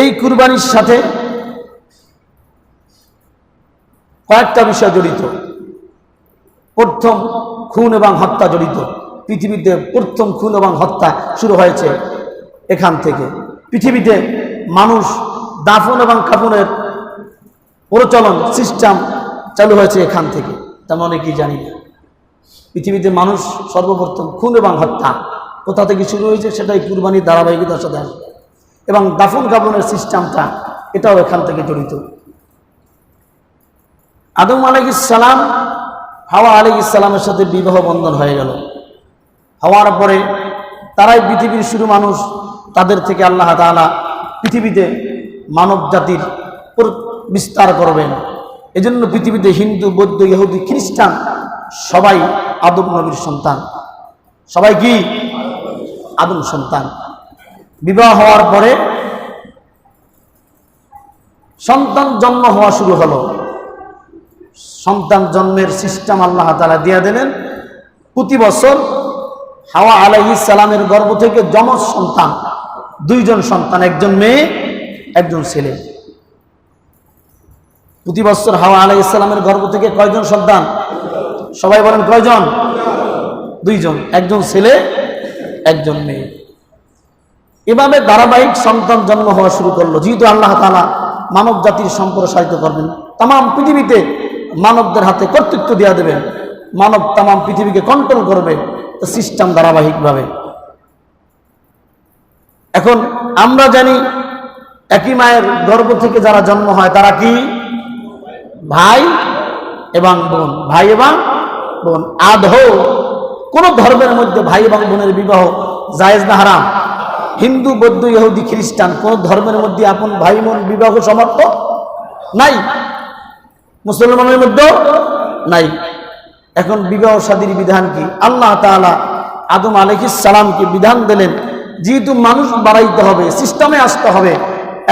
এই কুরবানির সাথে কয়েকটা বিষয় জড়িত। প্রথম খুন এবং হত্যা জড়িত। পৃথিবীতে প্রথম খুন এবং হত্যা শুরু হয়েছে এখান থেকে। পৃথিবীতে মানুষ দাফন এবং কাফনের প্রচলন সিস্টেম চালু হয়েছে এখান থেকে। তেমন অনেকেই জানি না। পৃথিবীতে মানুষ সর্বপ্রথম খুন এবং হত্যা। কোথা থেকে শুরু হয়েছে সেটাই কুরবানির ধারাবাহিকতার সাথে আসবে। এবং দাফন কাফনের সিস্টেমটা এটাও এখান থেকে জড়িত। আদম আলাইসালাম হাওয়া আলী ইসলামের সাথে বিবাহ বন্ধন হয়ে গেল। হওয়ার পরে তারাই পৃথিবীর শুরু মানুষ, তাদের থেকে আল্লাহ তাআলা পৃথিবীতে মানব জাতির বিস্তার করবেন। এজন্য পৃথিবীতে হিন্দু, বৌদ্ধ, ইহুদি, খ্রিস্টান সবাই আদম নবীর সন্তান। সবাই কি? আদম সন্তান। বিবাহ হওয়ার পরে সন্তান জন্ম হওয়া শুরু হলো। সন্তান জন্মের সিস্টেম আল্লাহ তালা দিয়ে দিলেন। প্রতি বছর হাওয়া সালামের গর্ভ থেকে যমজ সন্তান, দুইজন সন্তান, একজন মেয়ে, একজন ছেলে। প্রতি বছর হাওয়া আলাই ইসলামের গর্ভ থেকে কয়জন সন্তান? সবাই বলেন কয়জন? দুইজন, একজন ছেলে, একজন মেয়ে। এভাবে ধারাবাহিক সন্তান জন্ম হওয়া শুরু করল। যেহেতু আল্লাহ তালা মানব জাতির সম্প্রসারিত করবেন তাম পৃথিবীতে মানবদের হাতে কর্তৃত্ব দেওয়া দেবেন। মানব তাম পৃথিবীকে কন্ট্রোল করবে সিস্টেম ধারাবাহিকভাবে। এখন আমরা জানি, একই মায়ের গর্ভ থেকে যারা জন্ম হয়, তারা কি? ভাই এবং বোন। ভাই এবং বোন। আধো কোন ধর্মের মধ্যে ভাই এবং বোনের বিবাহ জায়েজ না হারাম? হিন্দু, বৌদ্ধ, ইহুদি, খ্রিস্টান, কোন ধর্মের মধ্যে আপন ভাই, বোন, বিবাহ সমর্থ নাই? মুসলমানের মধ্যেও নাই। এখন বিবাহ সাদীর বিধান কি? আল্লাহ তাআলা আদম আলাইহিস সালামকে বিধান দিলেন, যেহেতু মানুষ বাড়াইতে হবে সিস্টেমে আসতে হবে,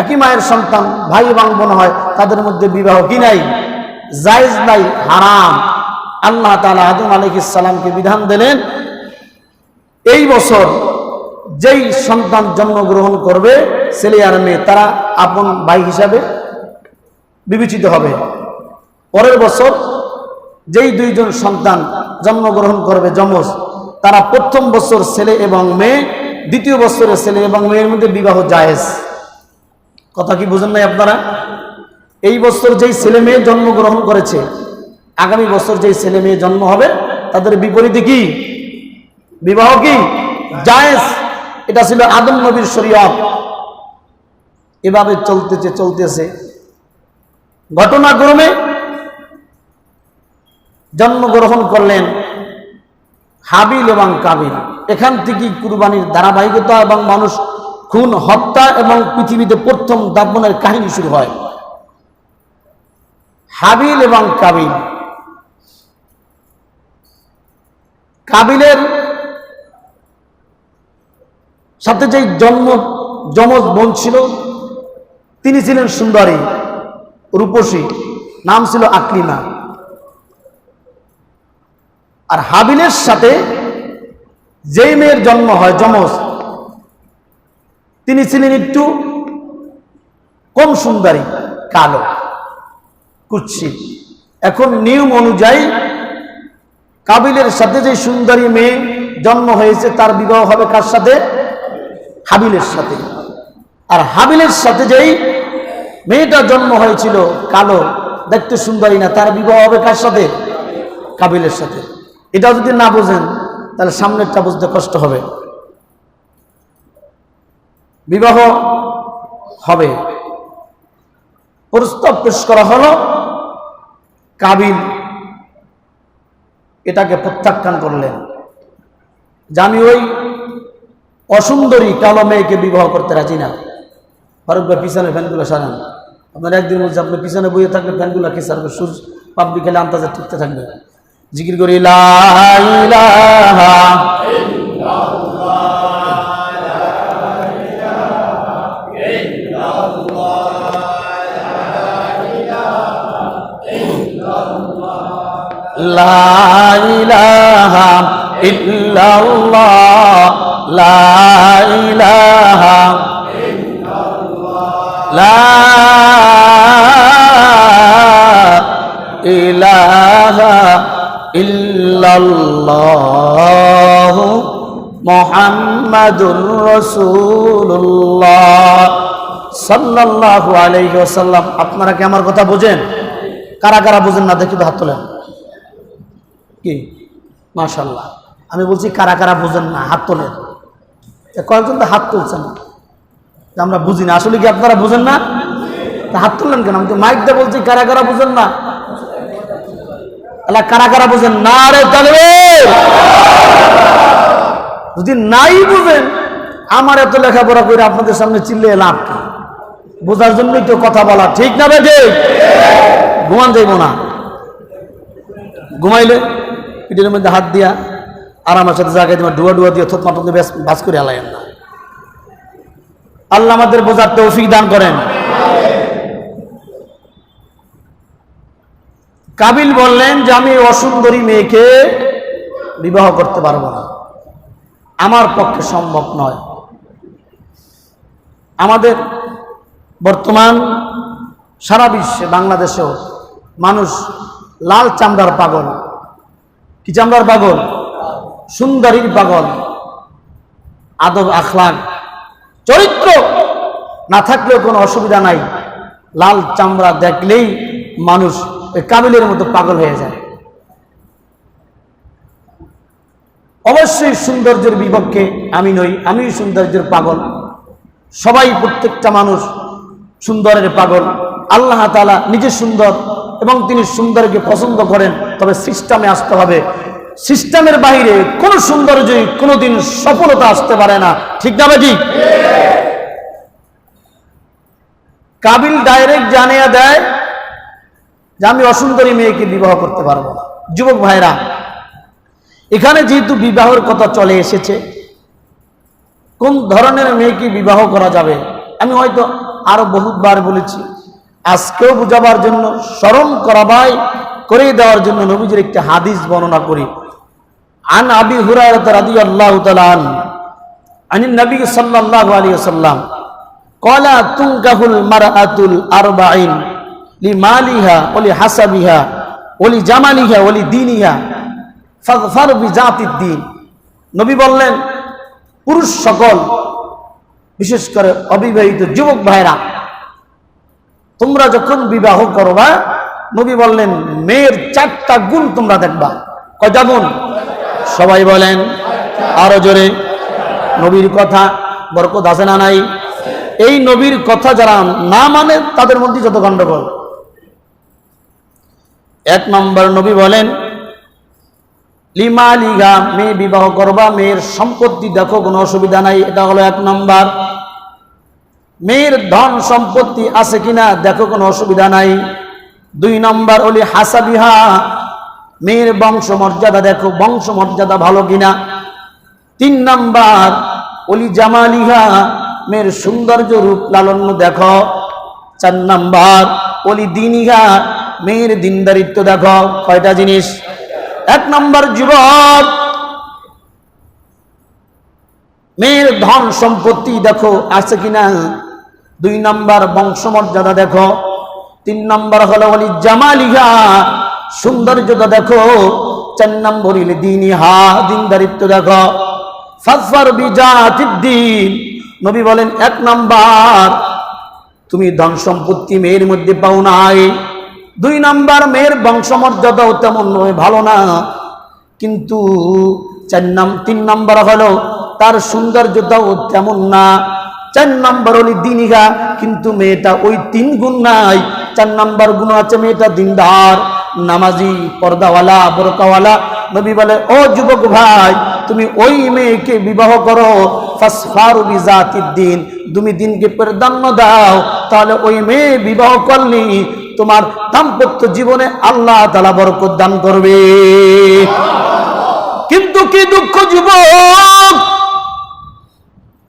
একই মায়ের সন্তান, ভাই এবং বোন হয়, তাদের মধ্যে বিবাহ কি নাই? জায়েজ নাই, হারাম। আল্লাহ তাআলা আদম আলাইহিস সালামকে বিধান দিলেন, এই বছর যেই সন্তান জন্মগ্রহণ করবে, ছেলে আর মেয়ে, তারা আপন ভাই হিসাবে বিবেচিত হবে। পরের বছর যেই দুইজন সন্তান জন্মগ্রহণ করবে যমজ, তারা প্রথম বছর ছেলে এবং মেয়ে, দ্বিতীয় বছরে ছেলে এবং মেয়ের মধ্যে বিবাহ জায়েজ। কথা কি বুঝেন নাই আপনারা? এই বছর যেই ছেলে মেয়ে জন্মগ্রহণ করেছে, আগামী বছর যেই ছেলে মেয়ে জন্ম হবে, তাদের বিপরীতে কি? বিবাহ কি? জায়েজ। এটা ছিল আদম নবীর শরীয়ত। এভাবে চলতেছে চলতেছে। ঘটনাক্রমে জন্মগ্রহণ করলেন হাবিল এবং কাবিল। এখান থেকেই কুরবানির ধারাবাহিকতা এবং মানুষ খুন, হত্যা এবং পৃথিবীতে প্রথম দাপনের কাহিনী শুরু হয়। হাবিল এবং কাবিল। কাবিলের সাথে যে জন্ম, যমজ বোন ছিল, তিনি ছিলেন সুন্দরী, রূপসী, নাম ছিল আকলিমা আর হাবিলের সাথে যেই মেয়ের জন্ম হয়, যমজ, তিনি ছিলেন একটু কম সুন্দরী, কালো কুচ্ছি এখন নিয়ম অনুযায়ী কাবিলের সাথে যে সুন্দরী মেয়ে জন্ম হয়েছে, তার বিবাহ হবে কার সাথে? হাবিলের সাথে। আর হাবিলের সাথে যেই মেয়েটা জন্ম হয়েছিল, কালো, দেখতে সুন্দরী না, তার বিবাহ হবে কার সাথে? কাবিলের সাথে। এটা যদি না বোঝেন, তাহলে সামনেরটা বুঝতে কষ্ট হবে। বিবাহ হবে। প্রস্তাব পেশ করা হলো, কাবিল এটাকে প্রত্যাখ্যান করলেন। যে আমি ওই অসুন্দরী কালো মেয়েকে বিবাহ করতে রাজি না। ফারুক ভাই পিছনে ফ্যানগুলো সারান। আপনার একদিন বলছে, আপনি পিছনে বইয়ে থাকলে ফ্যানগুলো কি সারবে সূর্য পাপ বিকেলে আন্তাজে টিকতে থাকবে। জিকির করি, লা ইলাহা লা ইলাহা ইল্লাল্লাহ ইল্লাল্লাহু মুহাম্মাদুর রাসূলুল্লাহ সাল্লাল্লাহু আলাইহি ওয়াসাল্লাম। আপনারা কি আমার কথা বোঝেন? কারা কারা বোঝেন না, দেখি তো হাত তোলেন। কি? মাশাল্লাহ আমি বলছি কারা কারা বোঝেন না, হাত তোলেন। কয়েকজন তো হাত তুলছেন। আমরা বুঝি না, আসলে কি আপনারা বুঝেন না? হাত তুললেন কেন? আমি তো মাইক দিয়ে বলছি, কারা কারা বুঝেন না? আল্লাহ কারা কারা বুঝেন? না রে তাহলে যদি নাই বুঝেন, আমার এত লেখাপড়া করে আপনাদের সামনে চিল্লে লাভ কি? বোঝার জন্যই তো কথা বলা, ঠিক না বেঠে ঘুমান যাইব না। ঘুমাইলে পিঠের মধ্যে হাত দিয়া আর আমার সাথে জায়গায় তোমার ডুয়া ডুয়া দিয়ে থোত মাটন দিয়ে করে হালাইন না। আল্লাহ আমাদের বোঝার তৌফিক দান করেন। কাবিল বললেন যে, আমি অসুন্দরী মেয়েকে বিবাহ করতে পারব না। আমার পক্ষে সম্ভব নয়। আমাদের বর্তমান সারা বিশ্বে, বাংলাদেশেও মানুষ লাল চামড়ার পাগল। কি চামড়ার পাগল? সুন্দরীর পাগল। আদব, আখলাক, চরিত্র না থাকলেও কোনো অসুবিধা নাই। লাল চামড়া দেখলেই মানুষ ওই কাবিলের মতো পাগল হয়ে যায়। অবশ্যই সৌন্দর্যের বিপক্ষে আমি নই আমি সৌন্দর্যের পাগল। সবাই প্রত্যেকটা মানুষ সুন্দরের পাগল। আল্লাহ তালা নিজে সুন্দর এবং তিনি সুন্দরকে পছন্দ করেন তবে সিস্টেমে আসতে হবে। সিস্টেমের বাইরে কোন সৌন্দর্যই কোনোদিন সফলতা আসতে পারে না। ঠিক না ঠিক? কাবিল ডাইরেক্ট জানিয়ে দেয় যে আমি অসুন্দরী মেয়েকে বিবাহ করতে পারব না। যুবক ভাইরা, এখানে যেহেতু বিবাহের কথা চলে এসেছে, কোন ধরনের মেয়েকে বিবাহ করা যাবে? আমি হয়তো আরও বহুতবার বলেছি, আজকেও বুঝাবার জন্য, স্মরণ করাবাই করে দেওয়ার জন্য নবীজির একটি হাদিস বর্ণনা করি। আন আবি হুরায়রা রাদিয়াল্লাহু তাআলা আন আনিন নবী সাল্লাল্লাহু আলাইহি ওয়াসাল্লাম কলা তুনকাহুল মারআতুল আরবাঈন। লিমালিহা ওলি হাসাবিহা ওলি জামালিহা ওলি দীনিহা। ফাযফার বিজাতিদ দ্বীন নবী বললেন, পুরুষ সকল, বিশেষ করে অবিবাহিত যুবক ভাইরা তোমরা যখন বিবাহ করবা, নবী বললেন, মেয়ের চারটা গুণ তোমরা দেখবা। কয়টা গুণ সবাই বলেন, আরও জোরে। নবীর কথা বরকত আছে না নাই? এই নবীর কথা যারা না মানে তাদের মধ্যে যত গণ্ডগোল এক নম্বর নবী বলেন, লিমা লিগা, মেয়ে বিবাহ করবা, মেয়ের সম্পত্তি দেখো, কোনো অসুবিধা নাই। এটা হলো এক নম্বর। মেয়ের ধন সম্পত্তি আছে কিনা, দেখো, কোনো অসুবিধা নাই। দুই নম্বর ওলি হাসাবিহা, মেয়ের বংশ মর্যাদা দেখো বংশ মর্যাদা ভালো কিনা? তিন নম্বর ওলি জামালিহা, মেয়ের সৌন্দর্য রূপ লালন্য দেখো। চার নম্বর ওলি দিনিহা মেয়ের দিনদারিত্ব দেখো, কয়টা জিনিস? এক নম্বর যুবক, মেয়ের ধন সম্পত্তি দেখো, আছে কিনা? দুই নম্বর বংশমর্যাদা দেখো, তিন নম্বর হলো বলি জামালিহা, সৌন্দর্যতা দেখো, চার নম্বর দিনিহা, দিনদারিত্ব দেখো। ফাজফার বিজাতিদ্দিন, নবী বলেন, এক নম্বর, তুমি ধন সম্পত্তি মেয়ের মধ্যে পাও নাই। দুই নাম্বার মেয়ের বংশমর্যাদাও তেমন নয়, ভালো না। কিন্তু চার নাম, তিন নাম্বার হলো তার সৌন্দর্যতাও তেমন না। চার নাম্বার হলি দিনিগা কিন্তু মেয়েটা ওই তিন গুণ নাই। চার নাম্বার গুণ আছে মেয়েটা দিনদার, নামাজি, পর্দাওয়ালা, বোরকাওয়ালা। নবী বলে, ও যুবক ভাই, তুমি ওই মেয়েকে বিবাহ করো। দিন তুমি দিনকে প্রাধান্য দাও। তাহলে ওই মেয়ে বিবাহ করলি তোমার দাম্পত্য জীবনে আল্লাহ তালা বরকত দান করবে। কিন্তু কি দুঃখ যুবক?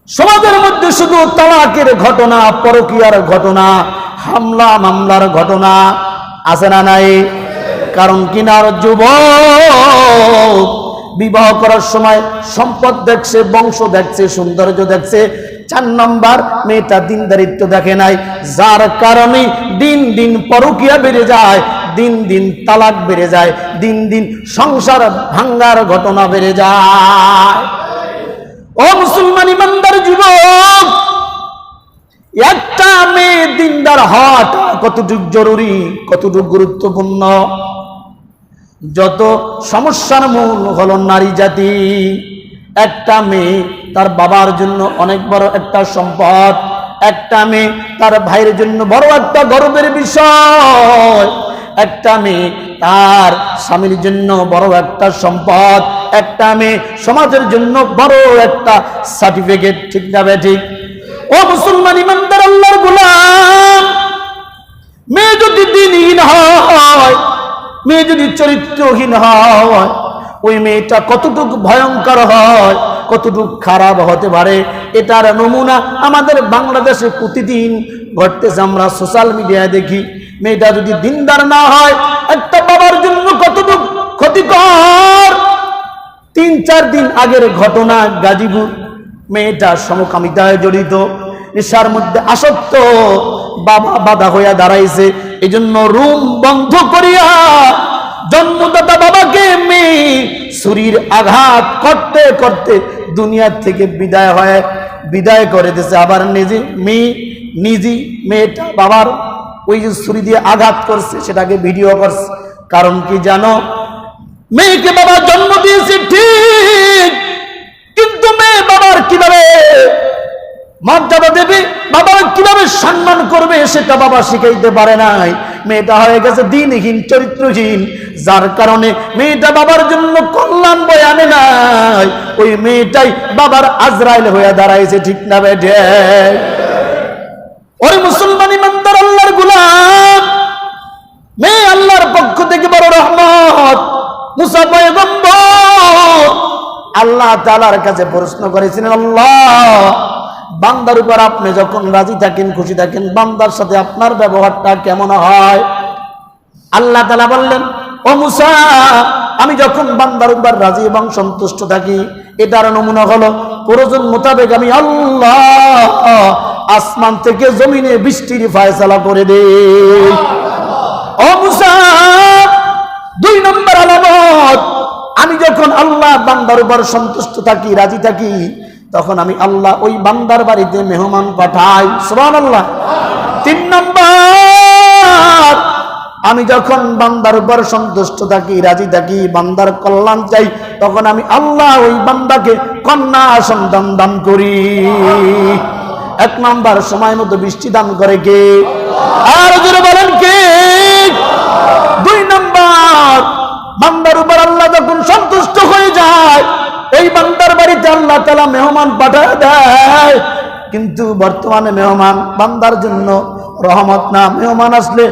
সমাজের মধ্যে শুধু তালাকের ঘটনা, পরকিয়ার ঘটনা, হামলা, মামলার ঘটনা আছে না নাই? কারণ কিনার যুবক? বিবাহ করার সময় সম্পদ দেখছে, বংশ দেখছে, সৌন্দর্য দেখছে চার নম্বর, মেয়েটা দিনদারিত্ব দেখে নাই। যার কারণে দিন দিন পরকিয়া বেড়ে যায়, দিন দিন তালাক বেড়ে যায়, দিন দিন সংসার ভাঙ্গার ঘটনা বেড়ে যায়। ও মুসলমান ইমানদার যুবক, একটা মেয়ে দিনদার হওয়াটা কতটুক জরুরি, কতটুক গুরুত্বপূর্ণ? যত সমস্যার মূল হল নারী জাতি। একটা মেয়ে তার বাবার জন্য অনেক বড় একটা সম্পদ, একটা মেয়ে তার ভাইয়ের জন্য বড় একটা গর্বের বিষয়, একটা মেয়ে তার স্বামীর জন্য বড় একটা সম্পদ, একটা মেয়ে সমাজের জন্য বড় একটা সার্টিফিকেট ঠিক না ঠিক? ও মুসলমান ইমানদার আল্লাহর গোলাম, মেয়ে যদি দিনহীন হয়, মেয়ে যদি চরিত্রহীন হয় ওই মেয়েটা কতটুকু ভয়ঙ্কর হয়, কতটুকু খারাপ হতে পারে, এটার নমুনা আমাদের বাংলাদেশে প্রতিদিন ঘটতেছে, আমরা সোশ্যাল মিডিয়ায় দেখি। মেয়েটা যদি দিনদার না হয়, একটা বাবার জন্য কতটুকু ক্ষতিকর? তিন, চার দিন আগের ঘটনা গাজীপুর মেয়েটা সমকামিতায় জড়িত। নেশার মধ্যে আসক্ত, বাবা বাধা হইয়া দাঁড়াইছে এই জন্য রুম বন্ধ করিয়া জন্মদাতা বাবাকে মেয়ে, শরীর আঘাত করতে করতে দুনিয়ার থেকে বিদায় হয় বিদায় করে দিয়েছে। আবার নিজে মেয়ে, নিজে মেয়েটা বাবার ওই যে ছুরি দিয়ে আঘাত করছে, সেটাকে ভিডিও করছে। কারণ কি জানো? মেয়েকে বাবা জন্ম দিয়েছে ঠিক, কিন্তু মেয়ে বাবার কীভাবে মর্যাদা দেবে, বাবার কীভাবে সম্মান করবে, সেটা বাবা শিখাইতে পারে নাই। মেয়েটা হয়ে গেছে দিনহীন, চরিত্রহীন। যার কারণে মেয়েটা বাবার জন্য কল্যাণ বয়ে আনে নাই। ওই মেয়েটাই বাবার আজরাইল হয়ে দাঁড়াইছে, ঠিক না বেঠে? ওই মুসলমান ইমানদার আল্লাহর গুলাম, মেয়ে আল্লাহর পক্ষ থেকে বড় রহমত। মুসা পয়গম্বর আল্লাহ তাআলার কাছে প্রশ্ন করেছিলেন, আল্লাহ বান্দার উপর আপনি যখন রাজি থাকেন, খুশি থাকেন, বান্দার সাথে আপনার ব্যবহারটা কেমন হয়? আল্লাহ তালা বললেন, ও মুসা, আমি যখন বান্দার উপর রাজি এবং সন্তুষ্ট থাকি, এটার নমুনা হলো, প্রয়োজন মোতাবেক আমি আল্লাহ আসমান থেকে জমিনে বৃষ্টির ফায়সালা করে দে দুই নম্বর আলামত, আমি যখন আল্লাহ বান্দার উপর সন্তুষ্ট থাকি, রাজি থাকি তখন আমি আল্লাহ ওই বান্দার বাড়িতে মেহমান পাঠাই। সুবহান আল্লাহ তিন নম্বর, আমি যখন বান্দার উপর সন্তুষ্ট থাকি, রাজি থাকি, বান্দার কল্যাণ চাই, তখন আমি আল্লাহ ওই বান্দাকে কন্যা সন্তান দান করি। এক নম্বর, সময় মতো বৃষ্টি দান করে কে? আর জোরে বলেন কে? দুই নম্বর, বান্দার উপর আল্লাহ যখন সন্তুষ্ট হয়ে যায় এই বান্দার বাড়িতে আল্লাহ তালা মেহমান পাঠায় দেয়। কিন্তু বর্তমানে মেহমান বান্দার জন্য রহমত না। মেহমান আসলে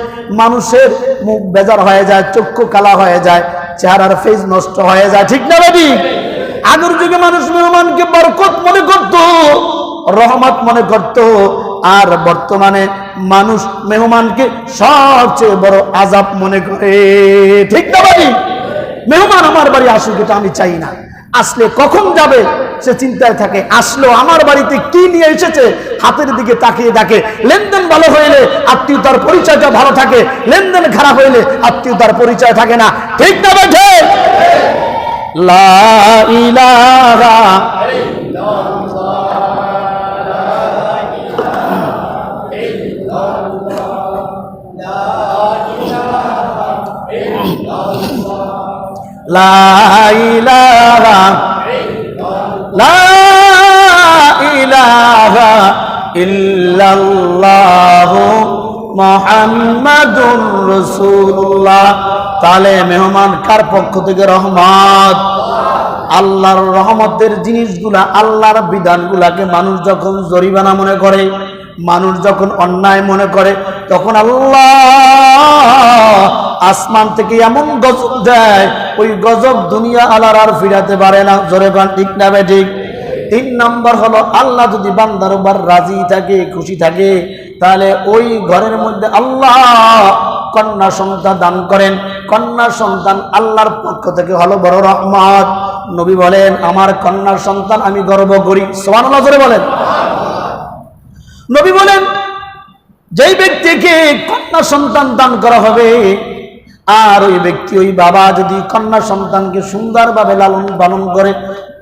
মানুষের মুখ বেজার হয়ে যায়, চক্ষু কালা হয়ে যায়, চেহারার ফেজ নষ্ট হয়ে যায়। ঠিক না বাবি আগের যুগে মানুষ মেহমানকে বরকত মনে করত, রহমত মনে করত। আর বর্তমানে মানুষ মেহমানকে সবচেয়ে বড় আজাব মনে করে। ঠিক না বাড়ি মেহমান আমার বাড়ি আসুক, এটা আমি চাই না। আসলে কখন যাবে, সে চিন্তায় থাকে। আসলো আমার বাড়িতে কি নিয়ে এসেছে, হাতের দিকে তাকিয়ে দেখে। লেনদেন ভালো হইলে আত্মীয়তার পরিচয়টা ভালো থাকে, লেনদেন খারাপ হইলে আত্মীয়তার পরিচয় থাকে না। ঠিক না বেঠে লা লা ইলাহা লা ইলাহা ইল্লাল্লাহু মুহাম্মাদুর রাসূলুল্লাহ। তাহলে মেহমান কার পক্ষ থেকে রহমত? আল্লাহর রহমতের জিনিসগুলা, আল্লাহর বিধানগুলাকে মানুষ যখন জরিমানা মনে করে, মানুষ যখন অন্যায় মনে করে, তখন আল্লাহ আসমান থেকে এমন গজব দেয় ওই গজব দুনিয়া আলার আর ফিরাতে পারে না। জোরে গান ঠিক না ঠিক? তিন নম্বর হলো, আল্লাহ যদি বান্দার রাজি থাকে, খুশি থাকে, তাহলে ওই ঘরের মধ্যে আল্লাহ কন্যা সন্তান দান করেন। কন্যা সন্তান আল্লাহর পক্ষ থেকে হলো বড় রহমত। নবী বলেন, আমার কন্যা সন্তান আমি গর্ব করি। সোমান জোরে বলেন। নবী বলেন, যেই ব্যক্তিকে কন্যা সন্তান দান করা হবে আর ওই ব্যক্তি ওই বাবা যদি কন্যা সন্তানকে সুন্দরভাবে লালন পালন করে,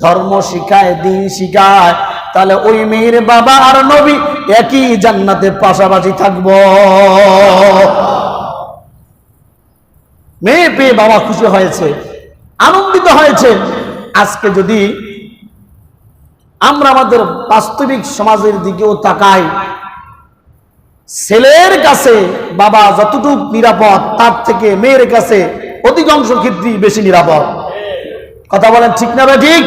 ধর্ম শিখায়, দিন শিখায়, তাহলে ওই মেয়ের বাবা আর নবী একই জান্নাতে পাশাপাশি থাকব। মেয়ে পেয়ে বাবা খুশি হয়েছে, আনন্দিত হয়েছে। আজকে যদি আমরা আমাদের বাস্তবিক সমাজের দিকেও তাকাই ছেলের কাছে বাবা যতটুক নিরাপদ, তার থেকে মেয়ের কাছে অধিকাংশ ক্ষেত্রেই বেশি নিরাপদ। কথা বলেন ঠিক না ভাই ঠিক?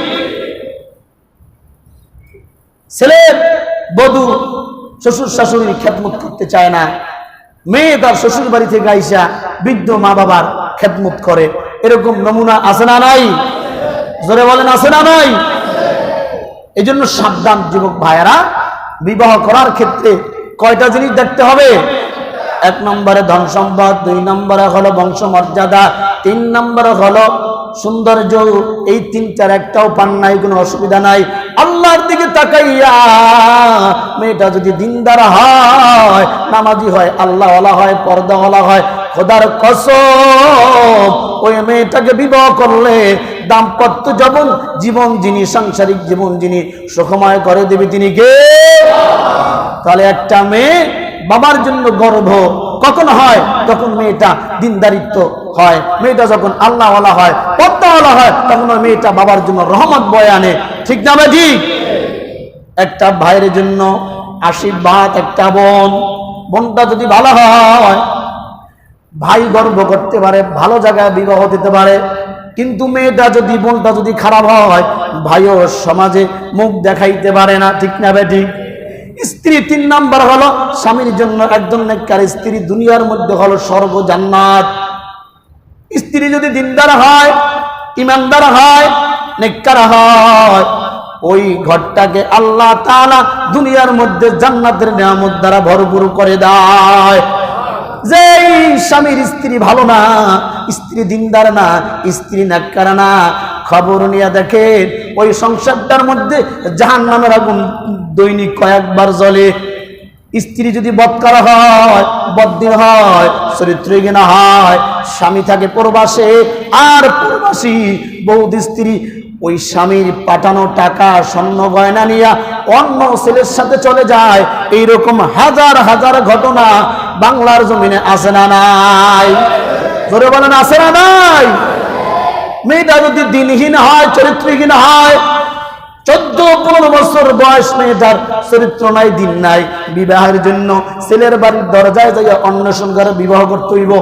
ছেলে বধূ শ্বশুর শাশুড়ির খেদমত করতে চায় না। মেয়ে তার শ্বশুর বাড়ি থেকে আইসা বৃদ্ধ মা বাবার খেদমত করে। এরকম নমুনা আছে না নাই? জোরে বলেন, আছে না নাই? এই জন্য সাবধান যুবক ভাইয়ারা, বিবাহ করার ক্ষেত্রে কয়টা জিনিস দেখতে হবে? এক নম্বরে ধন সম্পদ, দুই নম্বরে হলো বংশ মর্যাদা তিন নম্বরে হলো সৌন্দর্য। এই তিনটার একটাও পান নাই, কোনো অসুবিধা নাই। আল্লাহর দিকে তাকাইয়া মেয়েটা যদি দিনদার হয়, নামাজি হয় আল্লাহ আল্লাহওয়ালা হয়, পর্দাওয়ালা হয়, খোদার কসম, ওই মেয়েটাকে বিবাহ করলে দাম্পত্য জীবন জীবন যিনি, সাংসারিক জীবন যিনি সুখময় করে দেবে তিনি কে? তাহলে একটা মেয়ে বাবার জন্য গর্ব কখন হয়? যখন মেয়েটা দিনদারিত্ব হয়। মেয়েটা যখন আল্লাহওয়ালা হয়, পদ্মাওয়ালা হয়, তখন ওই মেয়েটা বাবার জন্য রহমত বয়ে আনে। ঠিক না ভাই, ঠিক? একটা ভাইয়ের জন্য আশীর্বাদ, একটা বোন। বোনটা যদি ভালো হয়, ভাই গর্ব করতে পারে, ভালো জায়গায় বিবাহ দিতে পারে কিন্তু মেয়েটা যদি বোনটা যদি খারাপ হয়, ভাইও সমাজে মুখ দেখাইতে পারে না, ঠিক না বেটি? স্ত্রী তিন নাম্বার হলো স্বামীর জন্য একজন নেককার স্ত্রী দুনিয়ার মধ্যে হলো সর্বজান্নাত। স্ত্রী যদি দিনদার হয়, ইমানদার হয়, নেককার হয়, ওই ঘরটাকে আল্লাহ তাআলা দুনিয়ার মধ্যে জান্নাতের নিয়ামত দ্বারা ভরপুর করে দেয়। যে স্বামীর স্ত্রী ভালো না, স্ত্রী দিনদার না, স্ত্রী নাক্কার না, খবর নিয়ে দেখেন, ওই সংসারটার মধ্যে জাহান নামের আগুন দৈনিক কয়েকবার জ্বলে। স্ত্রী যদি বৎকার হয়, বদ্দিন হয়, চরিত্রহীন হয়, স্বামী থাকে প্রবাসে, আর প্রবাসী বৌদ স্ত্রী ওই স্বামীর পাঠানো টাকা স্বর্ণ গয়না নিয়ে অন্য ছেলের সাথে চলে যায়। এইরকম হাজার হাজার ঘটনা বাংলার জমিনে আছে না নাই? জোরে বলেন, আছে না নাই? মেয়েটা যদি দিনহীন হয়, চরিত্রহীন হয়, চোদ্দ পনেরো বছর বয়স মেয়েটার চরিত্র নাই, দিন নাই। বিবাহের জন্য ছেলের বাড়ির দরজায় যাইয়া অন্বেষণ করে বিবাহ করতে হইব।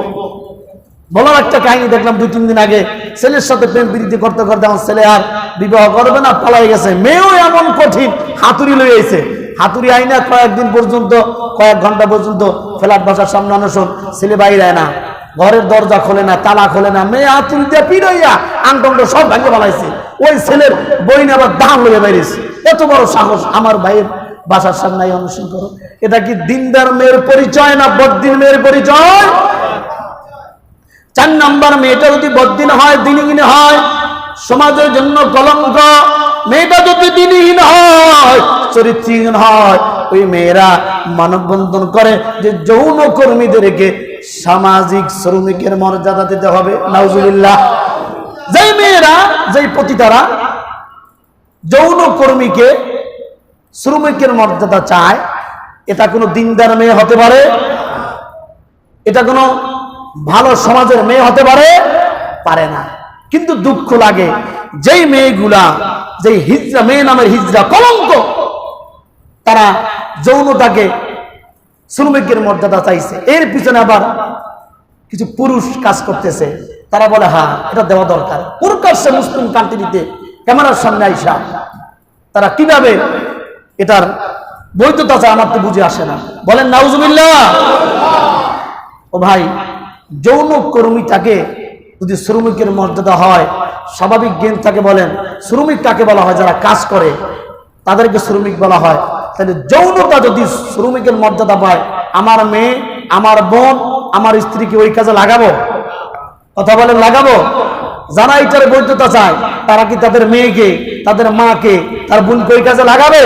বলার একটা কাহিনী দেখলাম দুই, তিন দিন আগে। ছেলের সাথে প্রেম প্রীতি করতে করতে আমার ছেলে আর বিবাহ করবে না, পালাই গেছে। মেয়েও এমন কঠিন, হাতুড়ি লয়ে আইছে হাতুড়ি আইনা কয়েকদিন পর্যন্ত, কয়েক ঘণ্টা পর্যন্ত ফ্ল্যাট বাসার সামনে অনশন, ছেলে বাইরে না। ঘরের দরজা খোলে না, তালা খোলে না, মেয়ে হাতুড়ি দিয়ে পিড়াইয়া আংটংট সব ভাঙে ফেলাইছে। ওই ছেলের বইনে আবার দাম লইয়া বাইরেছে এত বড় সাহস, আমার ভাইয়ের বাসার সামনে অনুসরণ করো। এটা কি দিনদার মেয়ের পরিচয় না বদ্দিন মেয়ের পরিচয়? চার নাম্বার মেয়েটা যদি বদিন হয়, দিনহীন হয়, সমাজের জন্য কলঙ্ক, মেয়েটা যদি দিনহীন হয়, চরিত্রহীন হয়, ওই মেয়েরা মানববন্ধন করে যে যৌন কর্মীদেরকে সামাজিক শ্রমিকের মর্যাদা দিতে হবে। নাউজুবিল্লাহ। যেই মেয়েরা, যেই পতিতারা যৌন কর্মীকে শ্রমিকের মর্যাদা চায়, এটা কোনো দিনদার মেয়ে হতে পারে? এটা কোনো ভালো সমাজের মেয়ে হতে পারে? পারে না। কিন্তু দুঃখ লাগে, যেই মেয়েগুলা, যেই হিজরা, মেয়ে নামের হিজরা কলঙ্ক, তারা যৌনতাকে শ্রমিকের মর্যাদা চাইছে। এর পিছনে আবার কিছু পুরুষ কাজ করতেছে। তারা বলে হ্যাঁ এটা দেওয়া দরকার। প্রকাশ্যে মুসলিম কান্ট্রিতে ক্যামেরার সামনে আইসা তারা কীভাবে এটার বৈধতা আমার তো বুঝে আসে না। বলেন, নাউজুবিল্লাহ! ও ভাই যৌন কর্মীটাকে যদি শ্রমিকের মর্যাদা হয়, স্বাভাবিক জ্ঞান তাকে বলেন। শ্রমিক কাকে বলা হয়? যারা কাজ করে, তাদেরকে শ্রমিক বলা হয়। তাহলে যৌনতা যদি শ্রমিকের মর্যাদা পায়, আমার মেয়ে, আমার বোন, আমার স্ত্রীকে ওই কাজে লাগাবো? কথা বলেন, লাগাবো? যারা এটার বৈধতা চায়, তারা কি তাদের মেয়েকে, তাদের মাকে, তার বোনকে ওই কাজে লাগাবে?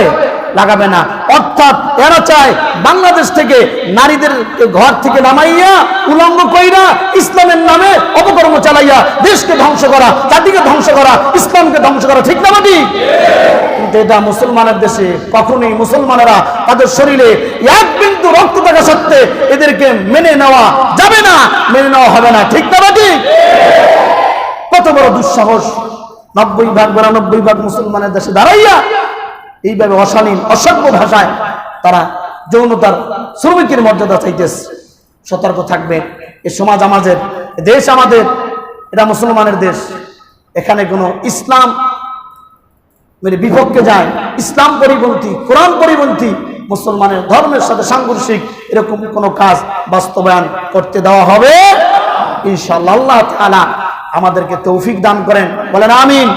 লাগাবে না। অর্থাৎ এরা চায় বাংলাদেশ থেকে নারীদের ঘর থেকে নামাইয়া, উলঙ্গ কইরা ইসলামের নামে অপকর্ম চালাইয়া দেশকে ধ্বংস করা, জাতিকে ধ্বংস করা, ইসলামকে ধ্বংস করা, ঠিক না ঠিক? কিন্তু এটা মুসলমানের দেশে কখনোই মুসলমানেরা তাদের শরীরে এক বিন্দু রক্ত থাকা সত্ত্বে এদেরকে মেনে নেওয়া যাবে না, মেনে নেওয়া হবে না, ঠিক না ঠিক? কত বড় দুঃসাহস। নব্বই ভাগ, বিরানব্বই ভাগ মুসলমানের দেশে দাঁড়াইয়া এইভাবে অশালীন, অসভ্য ভাষায় তারা যৌনতার শ্রমিকের মর্যাদা চাইতেছে। সতর্ক থাকবে। এ সমাজ আমাদের দেশ আমাদের, এটা মুসলমানের দেশ। এখানে কোনো ইসলাম মানে বিপক্ষে যায়। ইসলাম পরিপন্থী, কোরআন পরিপন্থী মুসলমানের ধর্মের সাথে সাংঘর্ষিক এরকম কোনো কাজ বাস্তবায়ন করতে দেওয়া হবে। ইনশাআল্লাহ আল্লাহ তাআলা আমাদেরকে তৌফিক দান করেন। বলেন আমিন।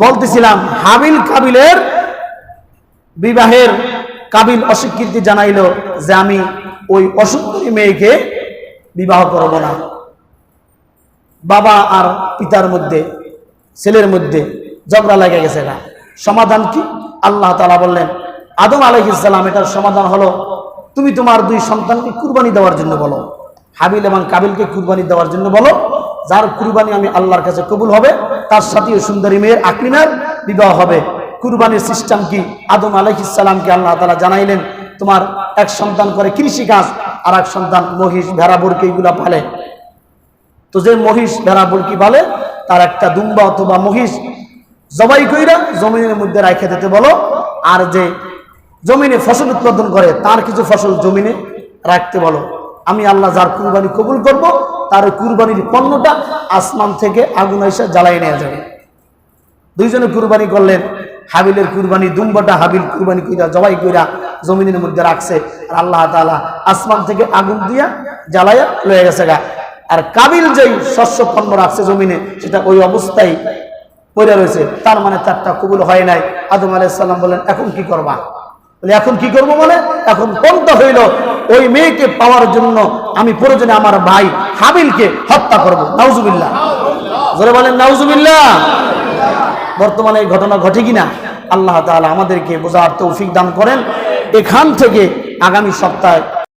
বলতেছিলাম হাবিল কাবিলের বিবাহের কাবিল অস্বীকৃতি জানাইলো যে আমি ওই অসুন্দরী মেয়েকে বিবাহ করব না। বাবা আর পিতার মধ্যে, ছেলের মধ্যে ঝগড়া লেগে গেছে না সমাধান কি? আল্লাহ তালা বললেন, আদম আলহিসাল্লাম এটার সমাধান হলো, তুমি তোমার দুই সন্তানকে কুরবানি দেওয়ার জন্য বলো। হাবিল এবং কাবিলকে কুরবানি দেওয়ার জন্য বলো। যার কুরবানি আমি আল্লাহর কাছে কবুল হবে, তার সাথে সুন্দরী মেয়ের আকলিনার বিবাহ হবে। কুরবানির সিস্টেম কি? আদম আলহিসাল্লামকে আল্লাহ তালা জানাইলেন, তোমার এক সন্তান করে কৃষি কাজ, আর এক সন্তান মহিষ, ভেড়া, বরকে এইগুলা পালে। তো যে মহিষ, ভেড়া বলকি পালে, তার একটা দুম্বা অথবা মহিষ জবাই কইরা জমিনের মধ্যে রাখে দিতে বলো। আর যে জমিনে ফসল উৎপাদন করে, তার কিছু ফসল জমিনে রাখতে বলো। আমি আল্লাহ যার কুরবানি কবুল করব, তার কুরবানির পণ্যটা আসমান থেকে আগুন এসে জ্বালাই নেওয়া যাবে। দুইজনে কুরবানি করলেন হাবিলের কুরবানি দুম্বাটা হাবিল কুরবানি কইরা, জবাই কইরা জমিনের মধ্যে রাখছে। আর আল্লাহ তাআলা আসমান থেকে আগুন দিয়া জ্বালাইয়া লয়ে গেছে গা। আর কাবিল যেই শস্য পণ্য রাখছে জমিনে, সেটা ওই অবস্থায় পড়ে রয়েছে। তার মানে তারটা কবুল হয় নাই। আদম আলাইসাল্লাম বলেন, এখন কি করবা? বলে, এখন কি করব বলে? এখন কোনটা হইল, ওই মেয়েকে পাওয়ার জন্য আমি প্রয়োজনে আমার ভাই হাবিলকে হত্যা করব। নাউজুবিল্লাহ। জোরে বলেন, নাউজুবিল্লাহ। বর্তমানে এই ঘটনা ঘটে কিনা, আল্লাহ তালা আমাদেরকে বোঝার তৌফিক দান করেন। এখান থেকে আগামী সপ্তাহে